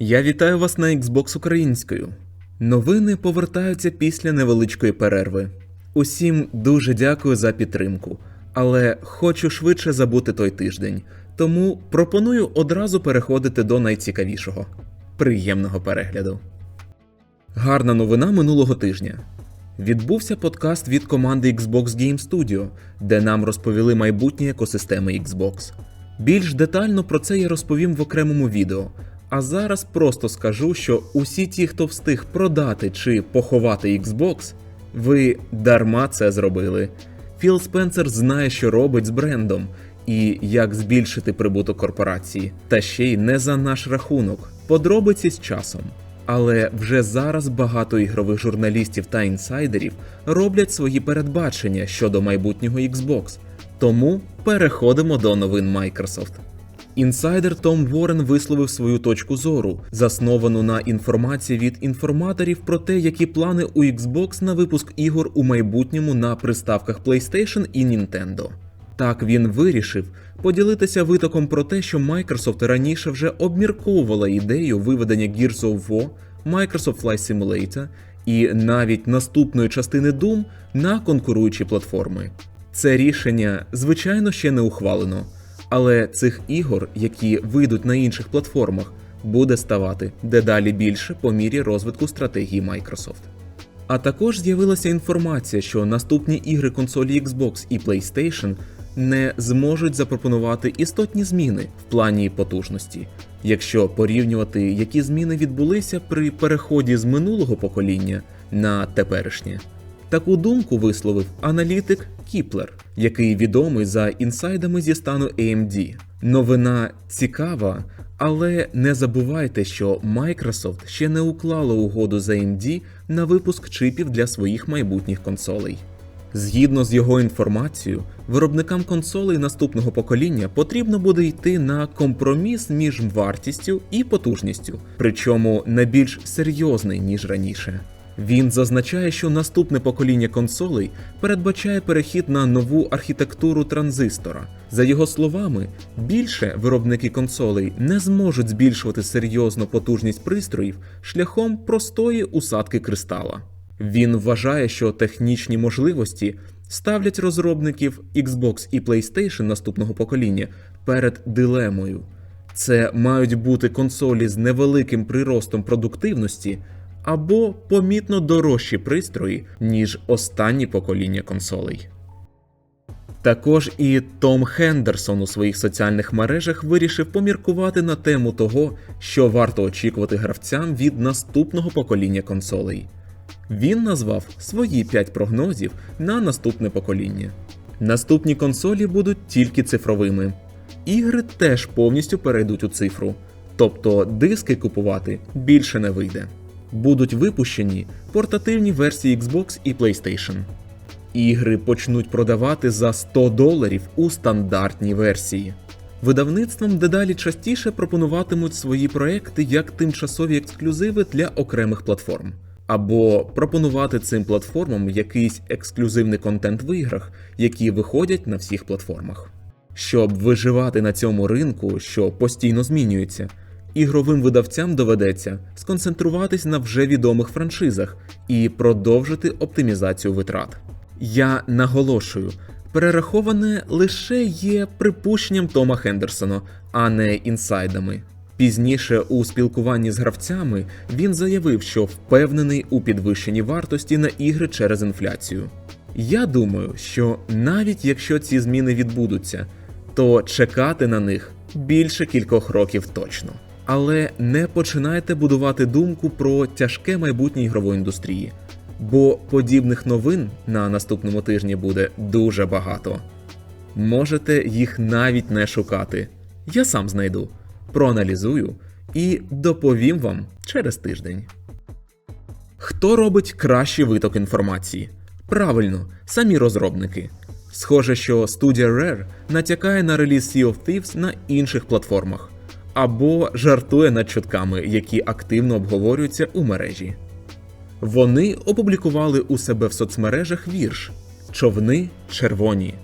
Я вітаю вас на Xbox українською. Новини повертаються після невеличкої перерви. Усім дуже дякую за підтримку, але хочу швидше забути той тиждень, тому пропоную одразу переходити до найцікавішого. Приємного перегляду. Гарна новина минулого тижня. Відбувся подкаст від команди Xbox Game Studio, де нам розповіли майбутні екосистеми Xbox. Більш детально про це я розповім в окремому відео. А зараз просто скажу, що усі ті, хто встиг продати чи поховати Xbox, ви дарма це зробили. Філ Спенсер знає, що робить з брендом і як збільшити прибуток корпорації, та ще й не за наш рахунок. Подробиці з часом. Але вже зараз багато ігрових журналістів та інсайдерів роблять свої передбачення щодо майбутнього Xbox. Тому переходимо до новин Microsoft. Інсайдер Том Ворен висловив свою точку зору, засновану на інформації від інформаторів про те, які плани у Xbox на випуск ігор у майбутньому на приставках PlayStation і Nintendo. Так він вирішив поділитися витоком про те, що Microsoft раніше вже обмірковувала ідею виведення Gears of War, Microsoft Flight Simulator і навіть наступної частини Doom на конкуруючі платформи. Це рішення, звичайно, ще не ухвалено, але цих ігор, які вийдуть на інших платформах, буде ставати дедалі більше по мірі розвитку стратегії Microsoft. А також з'явилася інформація, що наступні ігри консолі Xbox і PlayStation не зможуть запропонувати істотні зміни в плані потужності, якщо порівнювати, які зміни відбулися при переході з минулого покоління на теперішнє. Таку думку висловив аналітик Кіплер, який відомий за інсайдами зі стану AMD. Новина цікава, але не забувайте, що Microsoft ще не уклала угоду з AMD на випуск чипів для своїх майбутніх консолей. Згідно з його інформацією, виробникам консолей наступного покоління потрібно буде йти на компроміс між вартістю і потужністю, причому не більш серйозний ніж раніше. Він зазначає, що наступне покоління консолей передбачає перехід на нову архітектуру транзистора. За його словами, більше виробники консолей не зможуть збільшувати серйозно потужність пристроїв шляхом простої усадки кристала. Він вважає, що технічні можливості ставлять розробників Xbox і PlayStation наступного покоління перед дилемою. Це мають бути консолі з невеликим приростом продуктивності або помітно дорожчі пристрої, ніж останні покоління консолей. Також і Том Хендерсон у своїх соціальних мережах вирішив поміркувати на тему того, що варто очікувати гравцям від наступного покоління консолей. Він назвав свої 5 прогнозів на наступне покоління. Наступні консолі будуть тільки цифровими. Ігри теж повністю перейдуть у цифру, тобто диски купувати більше не вийде. Будуть випущені портативні версії Xbox і PlayStation. Ігри почнуть продавати за 100 доларів у стандартній версії. Видавництвом дедалі частіше пропонуватимуть свої проекти як тимчасові ексклюзиви для окремих платформ, або пропонувати цим платформам якийсь ексклюзивний контент в іграх, які виходять на всіх платформах. Щоб виживати на цьому ринку, що постійно змінюється, ігровим видавцям доведеться сконцентруватись на вже відомих франшизах і продовжити оптимізацію витрат. Я наголошую, перераховане лише є припущенням Тома Хендерсона, а не інсайдами. Пізніше у спілкуванні з гравцями він заявив, що впевнений у підвищенні вартості на ігри через інфляцію. Я думаю, що навіть якщо ці зміни відбудуться, то чекати на них більше кількох років точно. Але не починайте будувати думку про тяжке майбутнє ігрової індустрії, бо подібних новин на наступному тижні буде дуже багато. Можете їх навіть не шукати. Я сам знайду, проаналізую і доповім вам через тиждень. Хто робить кращий виток інформації? Правильно, самі розробники. Схоже, що студія Rare натякає на реліз Sea of Thieves на інших платформах або жартує над чутками, які активно обговорюються у мережі. Вони опублікували у себе в соцмережах вірш човни червоні,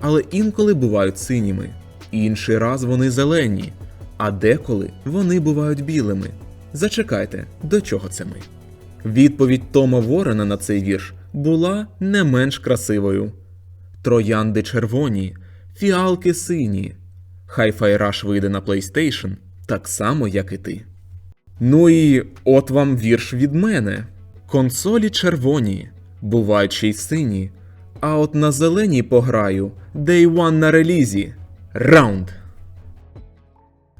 але інколи бувають синіми, інший раз вони зелені, а деколи вони бувають білими. Зачекайте, до чого це ми? Відповідь Тома Ворена на цей вірш була не менш красивою: Троянди червоні, фіалки сині. Hi-Fi Rush вийде на PlayStation так само, як і ти. Ну і от вам вірш від мене. Консолі червоні, бувають ще й сині. А от на зеленій пограю Day One на релізі. Раунд.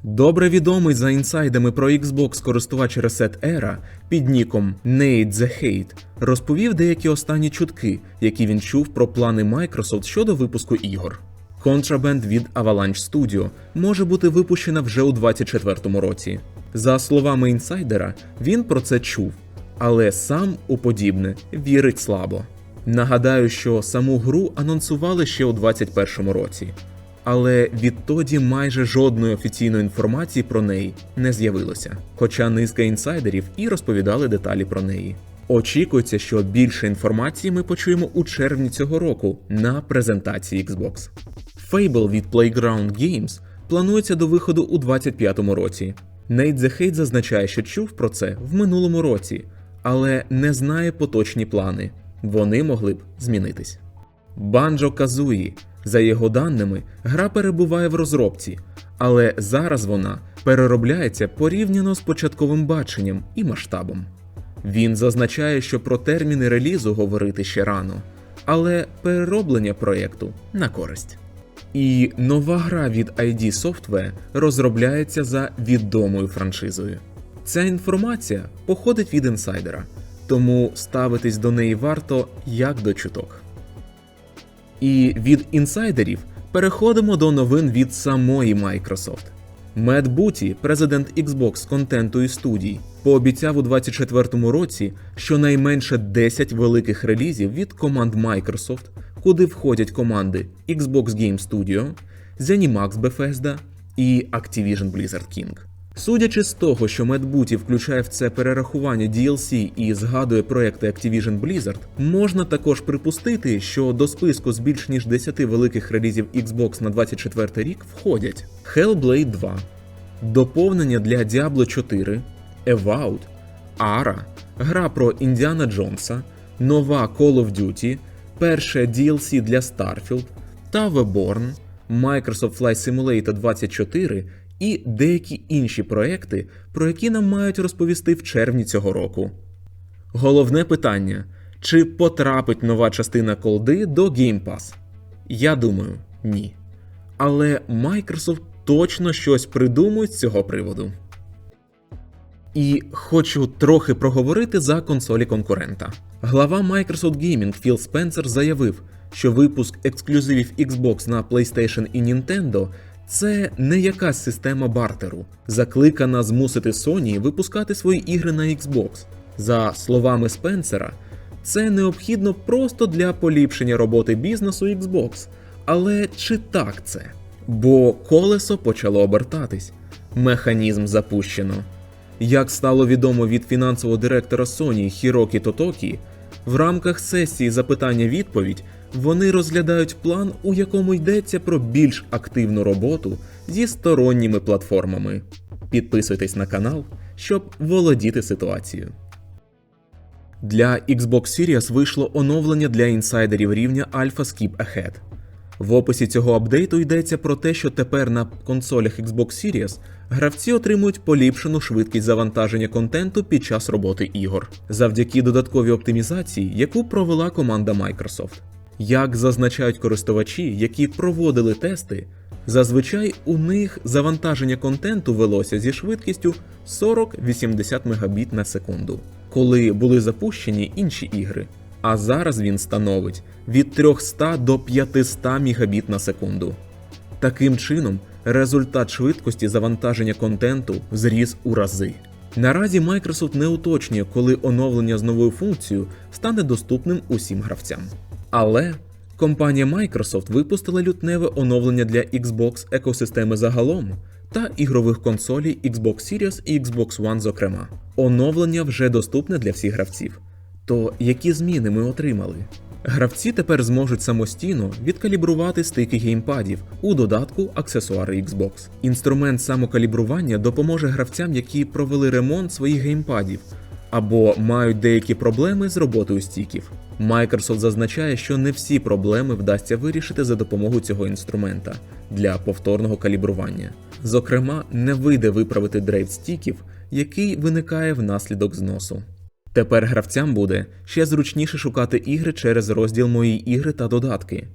Добре відомий за інсайдами про Xbox користувач Reset Era під ніком Nate the Hate розповів деякі останні чутки, які він чув про плани Microsoft щодо випуску ігор. Contraband від Avalanche Studio може бути випущена вже у 2024 році. За словами інсайдера, він про це чув, але сам у подібне вірить слабо. Нагадаю, що саму гру анонсували ще у 2021 році, але відтоді майже жодної офіційної інформації про неї не з'явилося, хоча низка інсайдерів і розповідали деталі про неї. Очікується, що більше інформації ми почуємо у червні цього року на презентації Xbox. Fable від Playground Games планується до виходу у 2025 році. Nate The Hate зазначає, що чув про це в минулому році, але не знає поточні плани. Вони могли б змінитись. Банджо Казуї. За його даними, гра перебуває в розробці, але зараз вона переробляється порівняно з початковим баченням і масштабом. Він зазначає, що про терміни релізу говорити ще рано, але перероблення проєкту на користь. І нова гра від ID Software розробляється за відомою франшизою. Ця інформація походить від інсайдера, тому ставитись до неї варто як до чуток. І від інсайдерів переходимо до новин від самої Microsoft. Мед Буті, президент Xbox контенту і студій, пообіцяв у 2024 році щонайменше 10 великих релізів від команд Microsoft, куди входять команди Xbox Game Studio, ZeniMax Bethesda і Activision Blizzard King. Судячи з того, що Медбуті включає в це перерахування DLC і згадує проекти Activision Blizzard, можна також припустити, що до списку з більш ніж 10 великих релізів Xbox на 24 рік входять Hellblade 2, доповнення для Diablo 4, Evout, Ara, гра про Індіана Джонса, нова Call of Duty, перше DLC для Starfield, Towerborn, Microsoft Flight Simulator 24 і деякі інші проекти, про які нам мають розповісти в червні цього року. Головне питання: чи потрапить нова частина колди до Game Pass? Я думаю, ні. Але Microsoft точно щось придумує з цього приводу. І хочу трохи проговорити за консолі конкурента. Глава Microsoft Gaming Філ Спенсер заявив, що випуск ексклюзивів Xbox на PlayStation і Nintendo це не якась система бартеру, закликана змусити Sony випускати свої ігри на Xbox. За словами Спенсера, це необхідно просто для поліпшення роботи бізнесу Xbox. Але чи так це? Бо колесо почало обертатись, механізм запущено. Як стало відомо від фінансового директора Sony Хірокі Тотокі, в рамках сесії запитання-відповідь вони розглядають план, у якому йдеться про більш активну роботу зі сторонніми платформами. Підписуйтесь на канал, щоб володіти ситуацією. Для Xbox Series вийшло оновлення для інсайдерів рівня Alpha Skip Ahead. В описі цього апдейту йдеться про те, що тепер на консолях Xbox Series гравці отримують поліпшену швидкість завантаження контенту під час роботи ігор, завдяки додатковій оптимізації, яку провела команда Microsoft. Як зазначають користувачі, які проводили тести, зазвичай у них завантаження контенту велося зі швидкістю 40-80 Мбіт на секунду, коли були запущені інші ігри. А зараз він становить від 300 до 500 Мбіт на секунду. Таким чином, результат швидкості завантаження контенту зріс у рази. Наразі Microsoft не уточнює, коли оновлення з новою функцією стане доступним усім гравцям. Але компанія Microsoft випустила лютневе оновлення для Xbox екосистеми загалом та ігрових консолей Xbox Series і Xbox One, зокрема. Оновлення вже доступне для всіх гравців. То які зміни ми отримали? Гравці тепер зможуть самостійно відкалібрувати стики геймпадів у додатку аксесуари Xbox. Інструмент самокалібрування допоможе гравцям, які провели ремонт своїх геймпадів або мають деякі проблеми з роботою стіків. Microsoft зазначає, що не всі проблеми вдасться вирішити за допомогою цього інструмента для повторного калібрування. Зокрема, не вийде виправити дрейф стіків, який виникає внаслідок зносу. Тепер гравцям буде ще зручніше шукати ігри через розділ Мої ігри та додатки.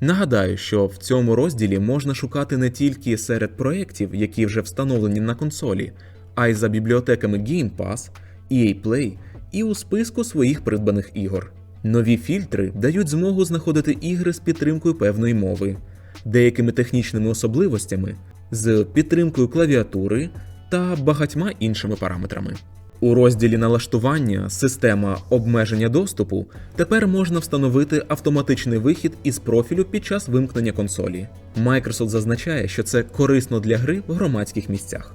Нагадаю, що в цьому розділі можна шукати не тільки серед проєктів, які вже встановлені на консолі, а й за бібліотеками Game Pass, EA Play і у списку своїх придбаних ігор. Нові фільтри дають змогу знаходити ігри з підтримкою певної мови, деякими технічними особливостями, з підтримкою клавіатури та багатьма іншими параметрами. У розділі налаштування система обмеження доступу тепер можна встановити автоматичний вихід із профілю під час вимкнення консолі. Microsoft зазначає, що це корисно для гри в громадських місцях.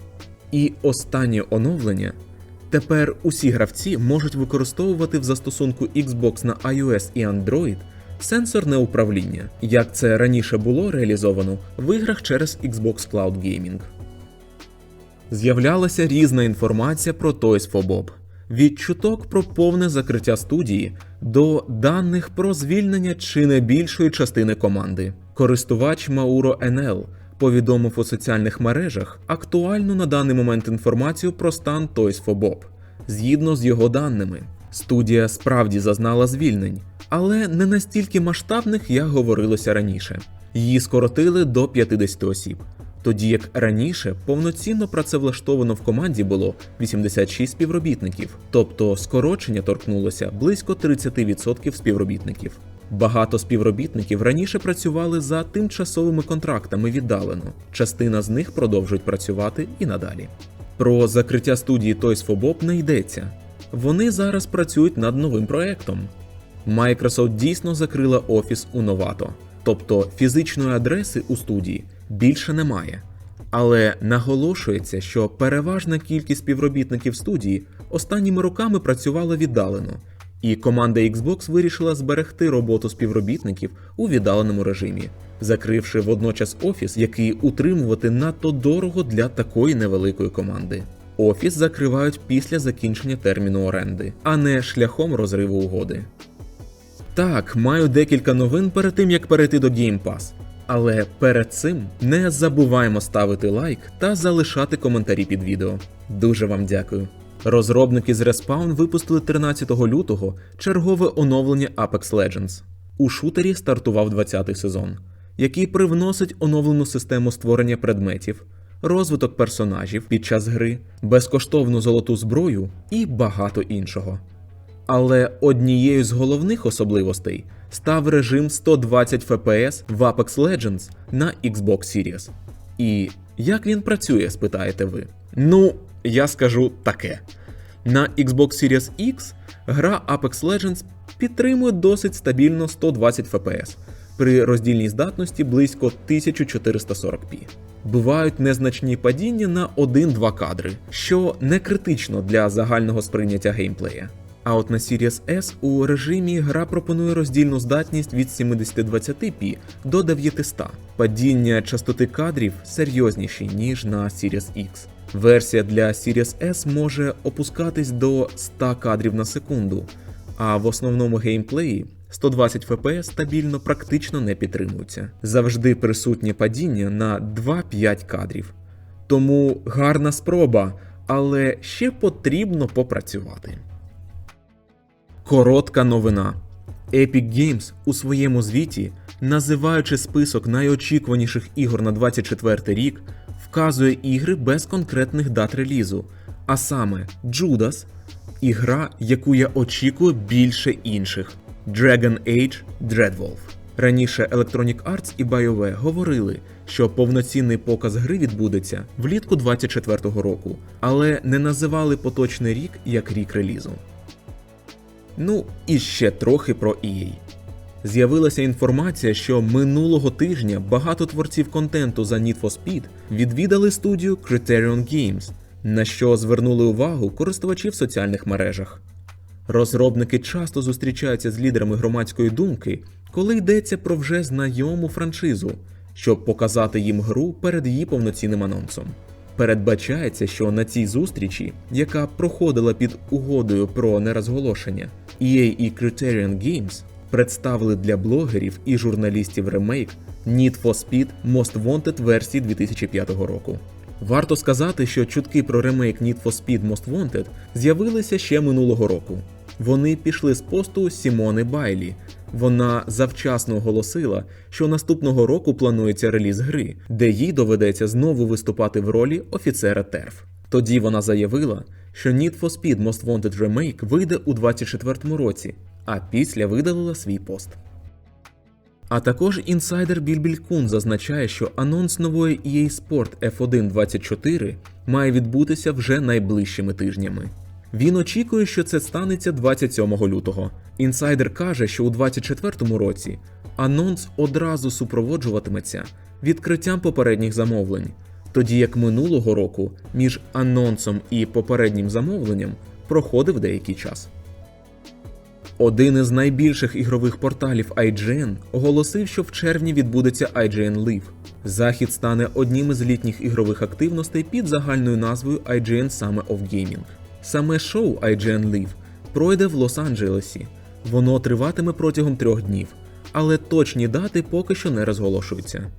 І останнє оновлення Тепер усі гравці можуть використовувати в застосунку Xbox на iOS і Android сенсорне управління, як це раніше було реалізовано в іграх через Xbox Cloud Gaming. З'являлася різна інформація про for Bob. Від чуток про повне закриття студії до даних про звільнення чи не більшої частини команди. Користувач Мауро НЛ повідомив у соціальних мережах актуальну на даний момент інформацію про стан for Bob. Згідно з його даними, студія справді зазнала звільнень, але не настільки масштабних, як говорилося раніше. Її скоротили до 50 осіб. Тоді як раніше повноцінно працевлаштовано в команді було 86 співробітників, тобто скорочення торкнулося близько 30% співробітників. Багато співробітників раніше працювали за тимчасовими контрактами віддалено. Частина з них продовжують працювати і надалі. Про закриття студії Toys for Bob не йдеться. Вони зараз працюють над новим проектом. Microsoft дійсно закрила офіс у Новато, тобто фізичної адреси у студії більше немає. Але наголошується, що переважна кількість співробітників студії останніми роками працювала віддалено, і команда Xbox вирішила зберегти роботу співробітників у віддаленому режимі, закривши водночас офіс, який утримувати надто дорого для такої невеликої команди. Офіс закривають після закінчення терміну оренди, а не шляхом розриву угоди. Так, маю декілька новин перед тим як перейти до Game Pass. Але перед цим не забуваємо ставити лайк та залишати коментарі під відео. Дуже вам дякую. Розробники з Respawn випустили 13 лютого чергове оновлення Apex Legends. У шутері стартував 20-й сезон, який привносить оновлену систему створення предметів, розвиток персонажів під час гри, безкоштовну золоту зброю і багато іншого. Але однією з головних особливостей став режим 120 FPS в Apex Legends на Xbox Series. І як він працює, спитаєте ви? Ну, я скажу таке. На Xbox Series X гра Apex Legends підтримує досить стабільно 120 FPS при роздільній здатності близько 1440p. Бувають незначні падіння на 1-2 кадри, що не критично для загального сприйняття геймплея. А от на Series S у режимі гра пропонує роздільну здатність від 7020p до 900. Падіння частоти кадрів серйозніші, ніж на Series X. Версія для Series S може опускатись до 100 кадрів на секунду, а в основному геймплеї 120 FPS стабільно практично не підтримуються. Завжди присутнє падіння на 2-5 кадрів. Тому гарна спроба, але ще потрібно попрацювати. Коротка новина. Epic Games у своєму звіті, називаючи список найочікуваніших ігор на 24 рік, вказує ігри без конкретних дат релізу, а саме Judas, ігра, яку я очікую більше інших Dragon Age Dreadwolf. Раніше Electronic Arts і BioWare говорили, що повноцінний показ гри відбудеться влітку 24-го року, але не називали поточний рік як рік релізу. Ну і ще трохи про EA. З'явилася інформація, що минулого тижня багато творців контенту за Need for Speed відвідали студію Criterion Games, на що звернули увагу користувачі в соціальних мережах. Розробники часто зустрічаються з лідерами громадської думки, коли йдеться про вже знайому франшизу, щоб показати їм гру перед її повноцінним анонсом. Передбачається, що на цій зустрічі, яка проходила під угодою про нерозголошення, EA і Criterion Games представили для блогерів і журналістів ремейк Need for Speed Most Wanted версії 2005 року. Варто сказати, що чутки про ремейк Need for Speed Most Wanted з'явилися ще минулого року. Вони пішли з посту Сімони Байлі. Вона завчасно оголосила, що наступного року планується реліз гри, де їй доведеться знову виступати в ролі офіцера ТЕРФ. Тоді вона заявила, що Need for Speed Most Wanted Remake вийде у 2024 році, а після видалила свій пост. А також інсайдер Більбіль Кун зазначає, що анонс нової EA Sport F1 24 має відбутися вже найближчими тижнями. Він очікує, що це станеться 27 лютого. Інсайдер каже, що у 2024 році анонс одразу супроводжуватиметься відкриттям попередніх замовлень, тоді як минулого року між анонсом і попереднім замовленням проходив деякий час. Один із найбільших ігрових порталів IGN оголосив, що в червні відбудеться IGN Live. Захід стане одним із літніх ігрових активностей під загальною назвою IGN Summer of Gaming. Саме шоу IGN Live пройде в Лос-Анджелесі. Воно триватиме протягом трьох днів, але точні дати поки що не розголошуються.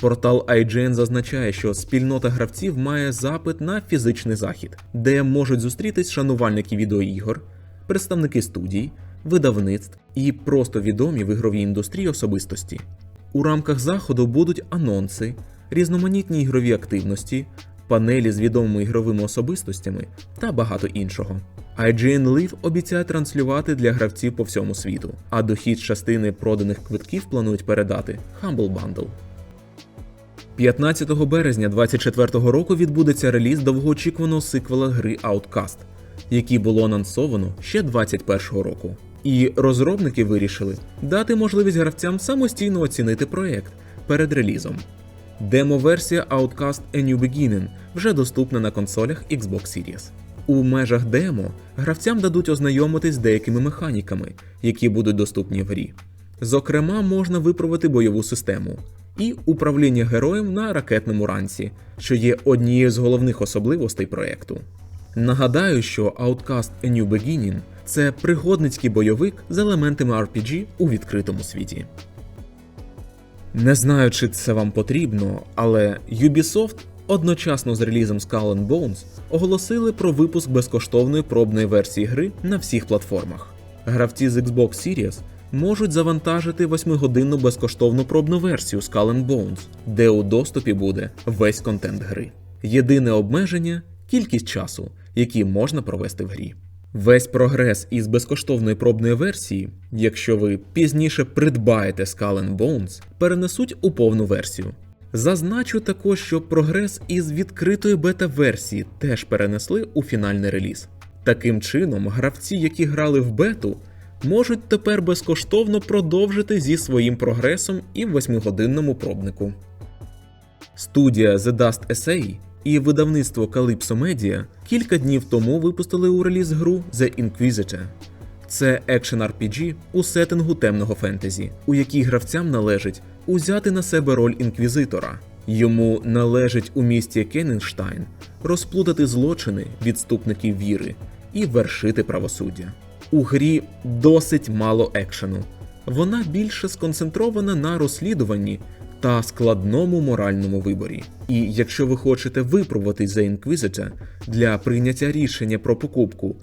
Портал IGN зазначає, що спільнота гравців має запит на фізичний захід, де можуть зустрітись шанувальники відеоігор, представники студій, видавництв і просто відомі в ігровій індустрії особистості. У рамках заходу будуть анонси, різноманітні ігрові активності, панелі з відомими ігровими особистостями та багато іншого. IGN Live обіцяє транслювати для гравців по всьому світу, а дохід частини проданих квитків планують передати Humble Bundle. 15 березня 2024 року відбудеться реліз довгоочікуваного сиквела гри Outcast, який було анонсовано ще 2021 року. І розробники вирішили дати можливість гравцям самостійно оцінити проект перед релізом. Демо-версія Outcast A New Beginning вже доступна на консолях Xbox Series. У межах демо гравцям дадуть ознайомитись з деякими механіками, які будуть доступні в грі. Зокрема, можна виправити бойову систему і управління героєм на ракетному ранці, що є однією з головних особливостей проекту. Нагадаю, що Outcast A New Beginning – це пригодницький бойовик з елементами RPG у відкритому світі. Не знаю, чи це вам потрібно, але Ubisoft одночасно з релізом Skull and Bones оголосили про випуск безкоштовної пробної версії гри на всіх платформах. Гравці з Xbox Series можуть завантажити 8-годинну безкоштовну пробну версію Skull and Bones, де у доступі буде весь контент гри. Єдине обмеження кількість часу, який можна провести в грі. Весь прогрес із безкоштовної пробної версії, якщо ви пізніше придбаєте Skull and Bones, перенесуть у повну версію. Зазначу також, що прогрес із відкритої бета-версії теж перенесли у фінальний реліз. Таким чином, гравці, які грали в бету, можуть тепер безкоштовно продовжити зі своїм прогресом і в 8-годинному пробнику. Студія The Dust Essay і видавництво Calypso Media кілька днів тому випустили у реліз гру The Inquisitor. Це екшен RPG у сеттингу темного фентезі, у якій гравцям належить узяти на себе роль інквізитора. Йому належить у місті Кенненштайн розплутати злочини відступників віри і вершити правосуддя. У грі досить мало екшену. Вона більше сконцентрована на розслідуванні та складному моральному виборі. І якщо ви хочете випробувати The Inquisitor для прийняття рішення про покупку,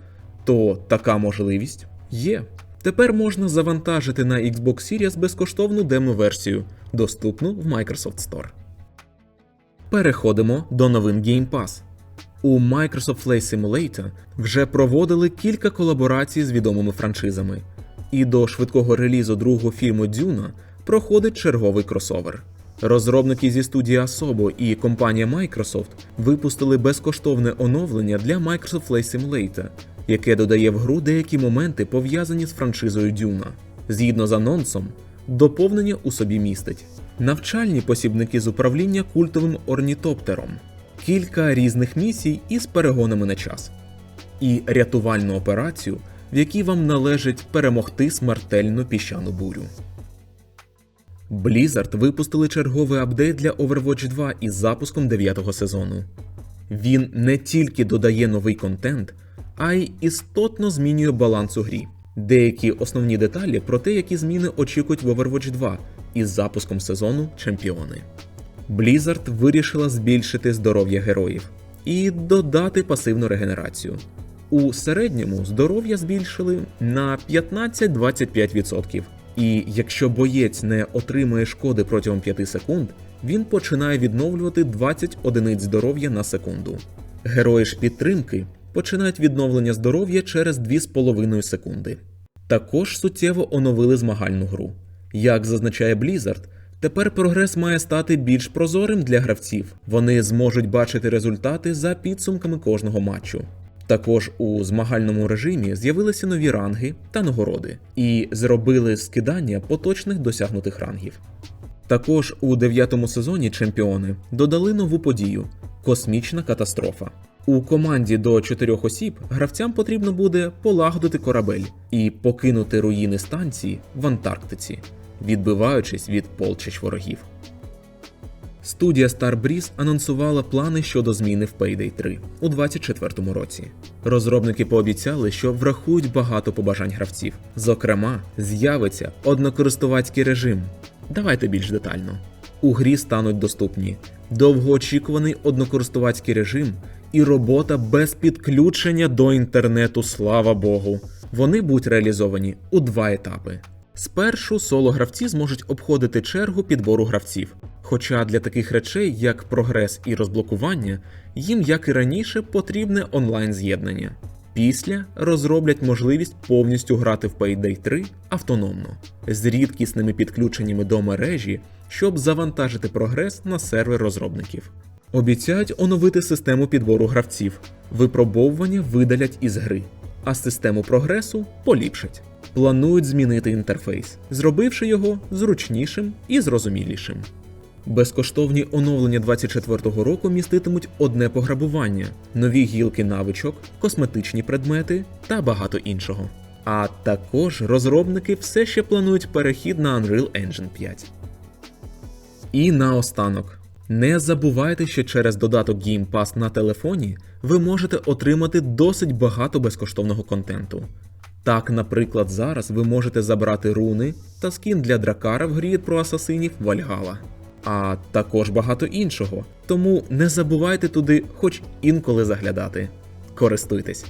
то така можливість є. Тепер можна завантажити на Xbox Series безкоштовну демо-версію, доступну в Microsoft Store. Переходимо до новин Game Pass. У Microsoft Flight Simulator вже проводили кілька колаборацій з відомими франшизами, і до швидкого релізу другого фільму Дюна проходить черговий кросовер. Розробники зі студії Asobo і компанія Microsoft випустили безкоштовне оновлення для Microsoft Flight Simulator, яке додає в гру деякі моменти, пов'язані з франшизою Дюна. Згідно з анонсом, доповнення у собі містить навчальні посібники з управління культовим орнітоптером, кілька різних місій із перегонами на час, і рятувальну операцію в якій вам належить перемогти смертельну піщану бурю. Blizzard випустили черговий апдейт для Overwatch 2 із запуском 9 сезону. Він не тільки додає новий контент, а й істотно змінює баланс у грі. Деякі основні деталі про те, які зміни очікують в Overwatch 2 із запуском сезону Чемпіони. Blizzard вирішила збільшити здоров'я героїв і додати пасивну регенерацію. У середньому здоров'я збільшили на 15-25%. І якщо боєць не отримує шкоди протягом 5 секунд, він починає відновлювати 20 одиниць здоров'я на секунду. Герої ж підтримки починають відновлення здоров'я через 2,5 секунди. Також суттєво оновили змагальну гру. Як зазначає Blizzard, тепер прогрес має стати більш прозорим для гравців. Вони зможуть бачити результати за підсумками кожного матчу. Також у змагальному режимі з'явилися нові ранги та нагороди і зробили скидання поточних досягнутих рангів. Також у дев'ятому сезоні чемпіони додали нову подію космічна катастрофа. У команді до чотирьох осіб гравцям потрібно буде полагодити корабель і покинути руїни станції в Антарктиці, відбиваючись від полчищ ворогів. Студія Starbreeze анонсувала плани щодо зміни в Payday 3 у 2024 році. Розробники пообіцяли, що врахують багато побажань гравців. Зокрема, з'явиться однокористувацький режим. Давайте більш детально. У грі стануть доступні довгоочікуваний однокористувацький режим і робота без підключення до інтернету, слава Богу. Вони будуть реалізовані у два етапи. Спершу соло гравці зможуть обходити чергу підбору гравців. Хоча для таких речей, як прогрес і розблокування, їм, як і раніше, потрібне онлайн з'єднання. Після розроблять можливість повністю грати в Payday 3 автономно з рідкісними підключеннями до мережі, щоб завантажити прогрес на сервер розробників. Обіцяють оновити систему підбору гравців, випробовування видалять із гри, а систему прогресу поліпшать. Планують змінити інтерфейс, зробивши його зручнішим і зрозумілішим. Безкоштовні оновлення 24-го року міститимуть одне пограбування, нові гілки навичок, косметичні предмети та багато іншого. А також розробники все ще планують перехід на Unreal Engine 5. І наостанок. Не забувайте, що через додаток Game Pass на телефоні ви можете отримати досить багато безкоштовного контенту. Так, наприклад, зараз ви можете забрати руни та скін для дракара в грі про асасинів Вальгала, а також багато іншого. Тому не забувайте туди хоч інколи заглядати. Користуйтесь.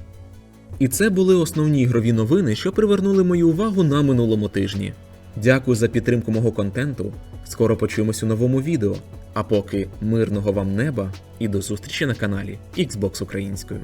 І це були основні ігрові новини, що привернули мою увагу на минулому тижні. Дякую за підтримку мого контенту. Скоро почуємось у новому відео. А поки мирного вам неба і до зустрічі на каналі Xbox Українською.